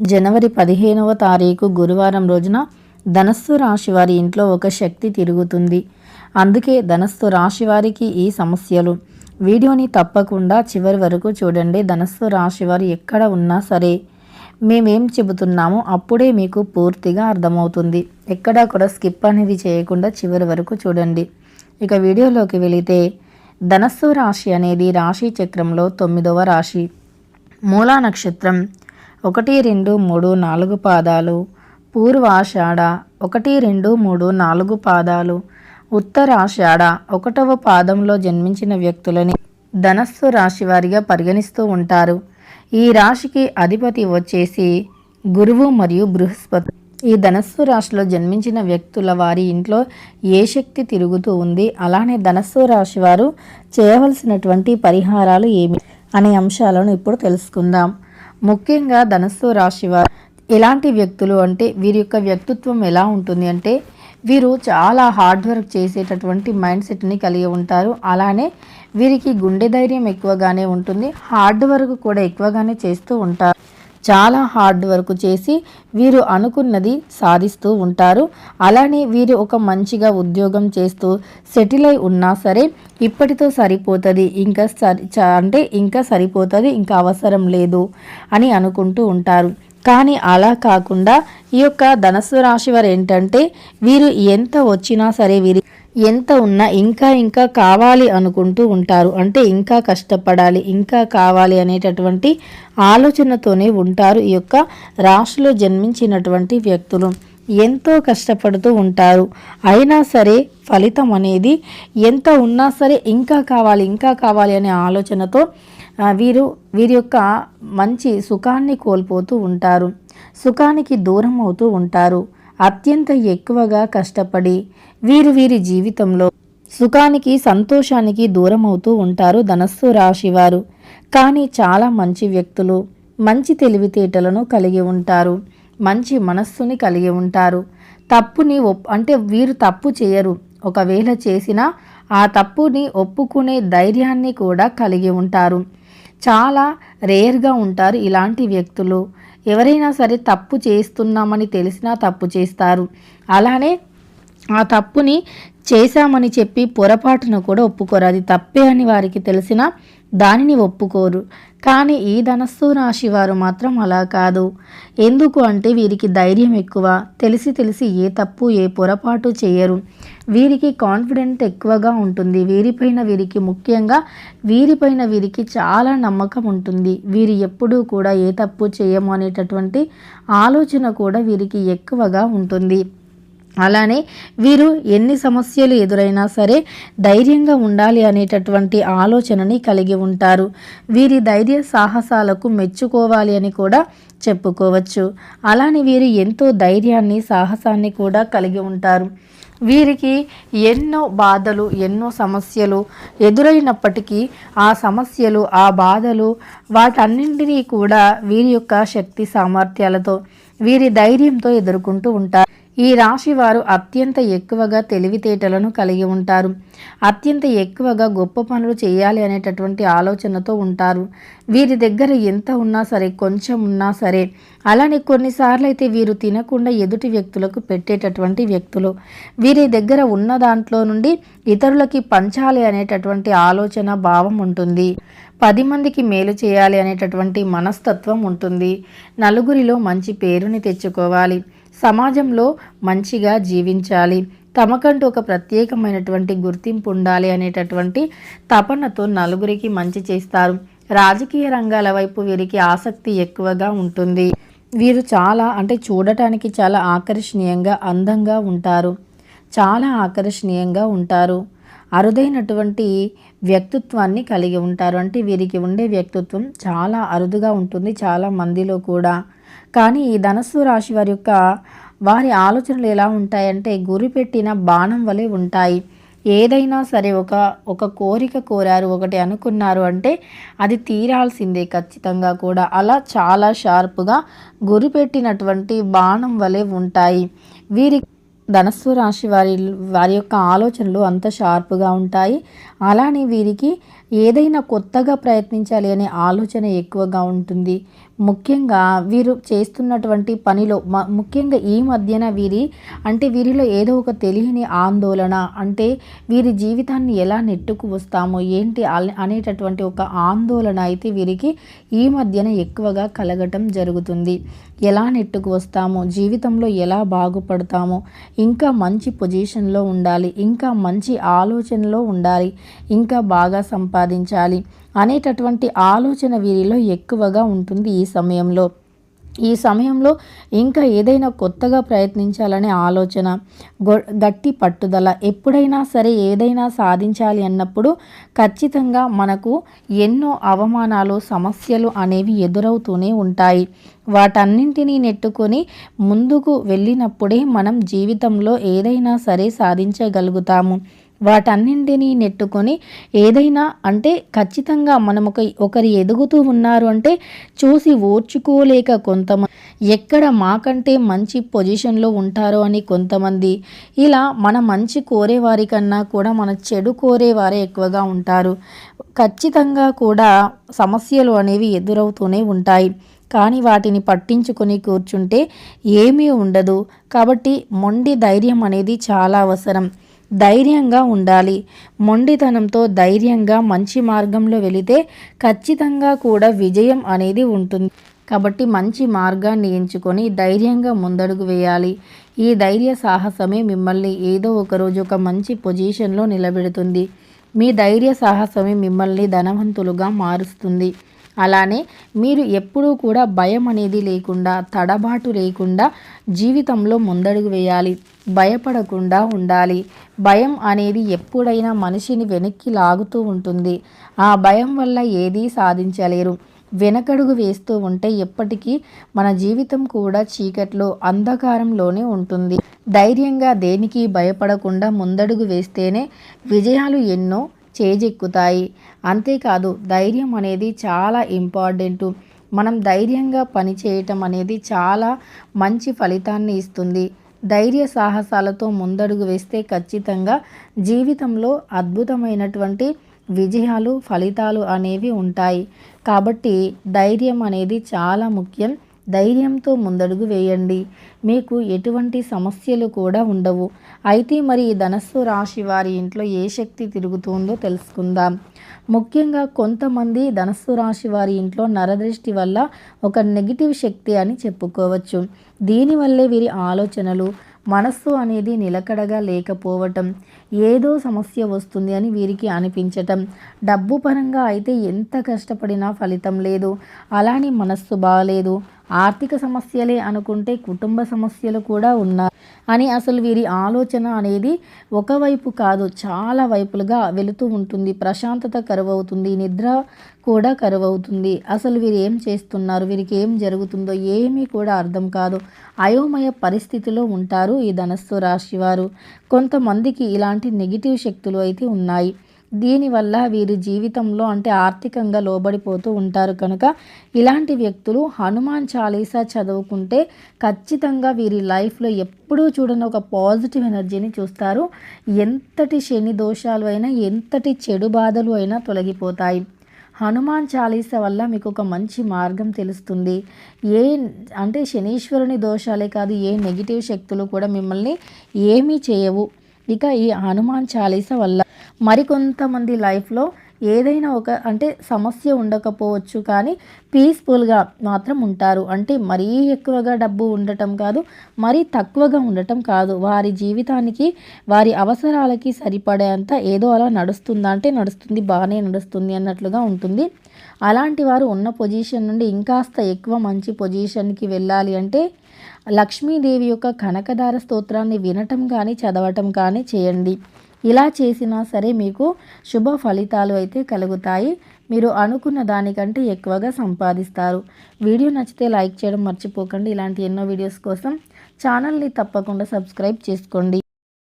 జనవరి పదిహేనవ తారీఖు గురువారం రోజున ధనస్సు రాశి వారి ఇంట్లో ఒక శక్తి తిరుగుతుంది. అందుకే ధనస్సు రాశి వారికి ఈ సమస్యలు. వీడియోని తప్పకుండా చివరి వరకు చూడండి. ధనస్సు రాశి వారు ఎక్కడ ఉన్నా సరే మేమేం చెబుతున్నామో అప్పుడే మీకు పూర్తిగా అర్థమవుతుంది. ఎక్కడా కూడా స్కిప్ అనేది చేయకుండా చివరి వరకు చూడండి. ఇక వీడియోలోకి వెళితే ధనస్సు రాశి అనేది రాశి చక్రంలో తొమ్మిదవ రాశి. మూలా నక్షత్రం ఒకటి రెండు మూడు నాలుగు పాదాలు. పూర్వాషాఢ ఒకటి రెండు మూడు నాలుగు పాదాలు. ఉత్తరాషాఢ ఒకటవ పాదంలో జన్మించిన వ్యక్తులని ధనస్సు రాశి వారిగా పరిగణిస్తూ ఉంటారు. ఈ రాశికి అధిపతి వచ్చేసి గురువు మరియు బృహస్పతి. ఈ ధనస్సు రాశిలో జన్మించిన వ్యక్తుల వారి ఇంట్లో ఏ శక్తి తిరుగుతూ ఉంది? అలానే ధనస్సు రాశి వారు చేయవలసినటువంటి పరిహారాలు ఏమి? అనే అంశాలను ఇప్పుడు తెలుసుకుందాం. ముఖ్యంగా ధనస్సు రాశి వారు ఎలాంటి వ్యక్తులు అంటే వీరి యొక్క వ్యక్తిత్వం ఎలా ఉంటుంది అంటే వీరు చాలా హార్డ్ వర్క్ చేసేటటువంటి మైండ్ సెట్ని కలిగి ఉంటారు. అలానే వీరికి గుండె ధైర్యం ఎక్కువగానే ఉంటుంది. హార్డ్ వర్క్ కూడా ఎక్కువగానే చేస్తూ ఉంటారు. చాలా హార్డ్ వర్క్ చేసి వీరు అనుకున్నది సాధిస్తూ ఉంటారు. అలానే వీరు ఒక మంచిగా ఉద్యోగం చేస్తూ సెటిల్ అయి ఉన్నా సరే ఇప్పటితో సరిపోతుంది. ఇంకా సరి అంటే ఇంకా సరిపోతుంది ఇంకా అవసరం లేదు అని అనుకుంటూ ఉంటారు. కానీ అలా కాకుండా ఈ యొక్క ధనస్సు రాశి వారు ఏంటంటే వీరు ఎంత వచ్చినా సరే వీరి ఎంత ఉన్నా ఇంకా ఇంకా కావాలి అనుకుంటూ ఉంటారు. అంటే ఇంకా కష్టపడాలి ఇంకా కావాలి అనేటటువంటి ఆలోచనతోనే ఉంటారు ఈ యొక్క రాశిలో జన్మించినటువంటి వ్యక్తులు. ఎంతో కష్టపడుతూ ఉంటారు. అయినా సరే ఫలితం అనేది ఎంత ఉన్నా సరే ఇంకా కావాలి ఇంకా కావాలి అనే ఆలోచనతో వీరు వీరి యొక్క మంచి సుఖాన్ని కోల్పోతూ ఉంటారు. సుఖానికి దూరం అవుతూ ఉంటారు. అత్యంత ఎక్కువగా కష్టపడి వీరు వీరి జీవితంలో సుఖానికి సంతోషానికి దూరం అవుతూ ఉంటారు ధనస్సు రాశివారు. కానీ చాలా మంచి వ్యక్తులు మంచి తెలివితేటలను కలిగి ఉంటారు. మంచి మనస్సుని కలిగి ఉంటారు. తప్పుని ఒప్ అంటే వీరు తప్పు చేయరు. ఒకవేళ చేసినా ఆ తప్పుని ఒప్పుకునే ధైర్యాన్ని కూడా కలిగి ఉంటారు. చాలా రేర్గా ఉంటారు ఇలాంటి వ్యక్తులు. ఎవరైనా సరే తప్పు చేస్తున్నామని తెలిసినా తప్పు చేస్తారు. అలానే ఆ తప్పుని చేశామని చెప్పి పొరపాటున కూడా ఒప్పుకోరు. అది తప్పే అని వారికి తెలిసిన దానిని ఒప్పుకోరు. కానీ ఈ ధనస్సు రాశి వారు మాత్రం అలా కాదు. ఎందుకు అంటే వీరికి ధైర్యం ఎక్కువ. తెలిసి తెలిసి ఏ తప్పు ఏ పొరపాటు చేయరు. వీరికి కాన్ఫిడెంట్ ఎక్కువగా ఉంటుంది. వీరిపైన వీరికి ముఖ్యంగా వీరిపైన వీరికి చాలా నమ్మకం ఉంటుంది. వీరు ఎప్పుడూ కూడా ఏ తప్పు చేయము అనేటటువంటి ఆలోచన కూడా వీరికి ఎక్కువగా ఉంటుంది. అలానే వీరు ఎన్ని సమస్యలు ఎదురైనా సరే ధైర్యంగా ఉండాలి అనేటటువంటి ఆలోచనని కలిగి ఉంటారు. వీరి ధైర్య సాహసాలకు మెచ్చుకోవాలి అని కూడా చెప్పుకోవచ్చు. అలానే వీరు ఎంతో ధైర్యాన్ని సాహసాన్ని కూడా కలిగి ఉంటారు. వీరికి ఎన్నో బాధలు ఎన్నో సమస్యలు ఎదురైనప్పటికీ ఆ సమస్యలు ఆ బాధలు వాటన్నింటినీ కూడా వీరి యొక్క శక్తి సామర్థ్యాలతో వీరి ధైర్యంతో ఎదుర్కొంటూ ఉంటారు. ఈ రాశి వారు అత్యంత ఎక్కువగా తెలివితేటలను కలిగి ఉంటారు. అత్యంత ఎక్కువగా గొప్ప పనులు చేయాలి అనేటటువంటి ఆలోచనతో ఉంటారు. వీరి దగ్గర ఎంత ఉన్నా సరే కొంచెం ఉన్నా సరే అలానే కొన్నిసార్లు అయితే వీరు తినకుండా ఎదుటి వ్యక్తులకు పెట్టేటటువంటి వ్యక్తులు. వీరి దగ్గర ఉన్న దాంట్లో నుండి ఇతరులకి పంచాలి అనేటటువంటి ఆలోచన భావం ఉంటుంది. పది మందికి మేలు చేయాలి అనేటటువంటి మనస్తత్వం ఉంటుంది. నలుగురిలో మంచి పేరుని తెచ్చుకోవాలి. సమాజంలో మంచిగా జీవించాలి. తమకంటూ ఒక ప్రత్యేకమైనటువంటి గుర్తింపు ఉండాలి అనేటటువంటి తపనతో నలుగురికి మంచి చేస్తారు. రాజకీయ రంగాల వైపు వీరికి ఆసక్తి ఎక్కువగా ఉంటుంది. వీరు చాలా అంటే చూడటానికి చాలా ఆకర్షణీయంగా అందంగా ఉంటారు. చాలా ఆకర్షణీయంగా ఉంటారు. అరుదైనటువంటి వ్యక్తిత్వాన్ని కలిగి ఉంటారు. అంటే వీరికి ఉండే వ్యక్తిత్వం చాలా అరుదుగా ఉంటుంది. చాలా మందిలో కూడా కానీ ఈ ధనస్సు రాశి వారి యొక్క వారి ఆలోచనలు ఎలా ఉంటాయంటే గురి పెట్టిన బాణం వలె ఉంటాయి. ఏదైనా సరే ఒక ఒక కోరిక కోరారు ఒకటి అనుకున్నారు అంటే అది తీరాల్సిందే ఖచ్చితంగా కూడా. అలా చాలా షార్ప్గా గురిపెట్టినటువంటి బాణం వలె ఉంటాయి. వీరి ధనస్సు రాశి వారి వారి యొక్క ఆలోచనలు అంత షార్ప్గా ఉంటాయి. అలానే వీరికి ఏదైనా కొత్తగా ప్రయత్నించాలి అనే ఆలోచన ఎక్కువగా ఉంటుంది. ముఖ్యంగా వీరు చేస్తున్నటువంటి పనిలో ముఖ్యంగా ఈ మధ్యన వీరి అంటే వీరిలో ఏదో ఒక తెలియని ఆందోళన అంటే వీరి జీవితాన్ని ఎలా నెట్టుకు వస్తామో ఏంటి అనేటటువంటి ఒక ఆందోళన అయితే వీరికి ఈ మధ్యన ఎక్కువగా కలగటం జరుగుతుంది. ఎలా నెట్టుకు వస్తామో జీవితంలో ఎలా బాగుపడతామో ఇంకా మంచి పొజిషన్లో ఉండాలి ఇంకా మంచి ఆలోచనలో ఉండాలి ఇంకా బాగా సంపా సంపాదించాలి అనేటటువంటి ఆలోచన వీరిలో ఎక్కువగా ఉంటుంది ఈ సమయంలో. ఈ సమయంలో ఇంకా ఏదైనా కొత్తగా ప్రయత్నించాలనే ఆలోచన గట్టి పట్టుదల ఎప్పుడైనా సరే ఏదైనా సాధించాలి అన్నప్పుడు ఖచ్చితంగా మనకు ఎన్నో అవమానాలు సమస్యలు అనేవి ఎదురవుతూనే ఉంటాయి. వాటన్నింటినీ నెట్టుకొని ముందుకు వెళ్ళినప్పుడే మనం జీవితంలో ఏదైనా సరే సాధించగలుగుతాము. వాటన్నింటినీ నెట్టుకొని ఏదైనా అంటే ఖచ్చితంగా మనం ఒక ఒకరి ఎదుగుతూ ఉన్నారు అంటే చూసి ఓర్చుకోలేక కొంతమంది ఎక్కడ మాకంటే మంచి పొజిషన్లో ఉంటారో అని కొంతమంది ఇలా మన మంచి కోరేవారి కన్నా కూడా మన చెడు కోరేవారే ఎక్కువగా ఉంటారు. ఖచ్చితంగా కూడా సమస్యలు అనేవి ఎదురవుతూనే ఉంటాయి. కానీ వాటిని పట్టించుకొని కూర్చుంటే ఏమీ ఉండదు. కాబట్టి మొండి ధైర్యం అనేది చాలా అవసరం. ధైర్యంగా ఉండాలి. మొండితనంతో ధైర్యంగా మంచి మార్గంలో వెళితే ఖచ్చితంగా కూడా విజయం అనేది ఉంటుంది. కాబట్టి మంచి మార్గాన్ని ఎంచుకొని ధైర్యంగా ముందడుగు వేయాలి. ఈ ధైర్య సాహసమే మిమ్మల్ని ఏదో ఒకరోజు ఒక మంచి పొజిషన్లో నిలబెడుతుంది. మీ ధైర్య సాహసమే మిమ్మల్ని ధనవంతులుగా మారుస్తుంది. అలానే మీరు ఎప్పుడూ కూడా భయం అనేది లేకుండా తడబాటు లేకుండా జీవితంలో ముందడుగు వేయాలి. భయపడకుండా ఉండాలి. భయం అనేది ఎప్పుడైనా మనిషిని వెనక్కి లాగుతూ ఉంటుంది. ఆ భయం వల్ల ఏదీ సాధించలేరు. వెనకడుగు వేస్తూ ఉంటే ఎప్పటికీ మన జీవితం కూడా చీకట్లో అంధకారంలోనే ఉంటుంది. ధైర్యంగా దేనికి భయపడకుండా ముందడుగు వేస్తేనే విజయాలు ఎన్నో చేజెక్కుతాయి. అంతేకాదు ధైర్యం అనేది చాలా ఇంపార్టెంటు. మనం ధైర్యంగా పనిచేయటం అనేది చాలా మంచి ఫలితాన్ని ఇస్తుంది. ధైర్య సాహసాలతో ముందడుగు వేస్తే ఖచ్చితంగా జీవితంలో అద్భుతమైనటువంటి విజయాలు ఫలితాలు అనేవి ఉంటాయి. కాబట్టి ధైర్యం అనేది చాలా ముఖ్యం. ధైర్యంతో ముందడుగు వేయండి. మీకు ఎటువంటి సమస్యలు కూడా ఉండవు. అయితే మరి ధనస్సు రాశి వారి ఇంట్లో ఏ శక్తి తిరుగుతుందో తెలుసుకుందాం. ముఖ్యంగా కొంతమంది ధనస్సు రాశి వారి ఇంట్లో నరదృష్టి వల్ల ఒక నెగిటివ్ శక్తి అని చెప్పుకోవచ్చు. దీనివల్లే వీరి ఆలోచనలు మనస్సు అనేది నిలకడగా లేకపోవటం ఏదో సమస్య వస్తుంది అని వీరికి అనిపించటం. డబ్బు పరంగా అయితే ఎంత కష్టపడినా ఫలితం లేదు. అలానే మనస్సు బాగాలేదు. ఆర్థిక సమస్యలే అనుకుంటే కుటుంబ సమస్యలు కూడా ఉన్నాయి. అని అసలు వీరి ఆలోచన అనేది ఒకవైపు కాదు చాలా వైపులుగా వెళుతూ ఉంటుంది. ప్రశాంతత కరువవుతుంది నిద్ర కూడా కరువవుతుంది. అసలు వీరు ఏం చేస్తున్నారు? వీరికి ఏం జరుగుతుందో ఏమీ కూడా అర్థం కాదు. అయోమయ పరిస్థితిలో ఉంటారు ఈ ధనస్సు రాశి వారు. కొంతమందికి ఇలాంటి నెగిటివ్ శక్తులు అయితే ఉన్నాయి. దీనివల్ల వీరి జీవితంలో అంటే ఆర్థికంగా లోబడిపోతూ ఉంటారు కనుక ఇలాంటి వ్యక్తులు హనుమాన్ చాలీసా చదువుకుంటే ఖచ్చితంగా వీరి లైఫ్లో ఎప్పుడూ చూడని ఒక పాజిటివ్ ఎనర్జీని చూస్తారు. ఎంతటి శని దోషాలు అయినా ఎంతటి చెడు బాధలు అయినా తొలగిపోతాయి. హనుమాన్ చాలీస వల్ల మీకు ఒక మంచి మార్గం తెలుస్తుంది. ఏ అంటే శనీశ్వరుని దోషాలే కాదు ఏ నెగిటివ్ శక్తులు కూడా మిమ్మల్ని ఏమీ చేయవు. ఇక ఈ హనుమాన్ చాలీస వల్ల మరికొంతమంది లైఫ్లో ఏదైనా ఒక అంటే సమస్య ఉండకపోవచ్చు కానీ పీస్ఫుల్గా మాత్రం ఉంటారు. అంటే మరీ ఎక్కువగా డబ్బు ఉండటం కాదు మరీ తక్కువగా ఉండటం కాదు. వారి జీవితానికి వారి అవసరాలకి సరిపడేంత ఏదో అలా నడుస్తుందా అంటే నడుస్తుంది బాగానే నడుస్తుంది అన్నట్లుగా ఉంటుంది. అలాంటి వారు ఉన్న పొజిషన్ నుండి ఇంకాస్త ఎక్కువ మంచి పొజిషన్కి వెళ్ళాలి అంటే లక్ష్మీదేవి యొక్క కనకదార స్తోత్రాన్ని వినటం కానీ చదవటం కానీ చేయండి. ఇలా చేసినా సరే మీకు శుభ ఫలితాలు అయితే కలుగుతాయి. మీరు అనుకున్న దానికంటే ఎక్కువగా సంపాదిస్తారు. వీడియో నచ్చితే లైక్ చేయడం మర్చిపోకండి. ఇలాంటి ఎన్నో వీడియోస్ కోసం ఛానల్ని తప్పకుండా సబ్స్క్రైబ్ చేసుకోండి.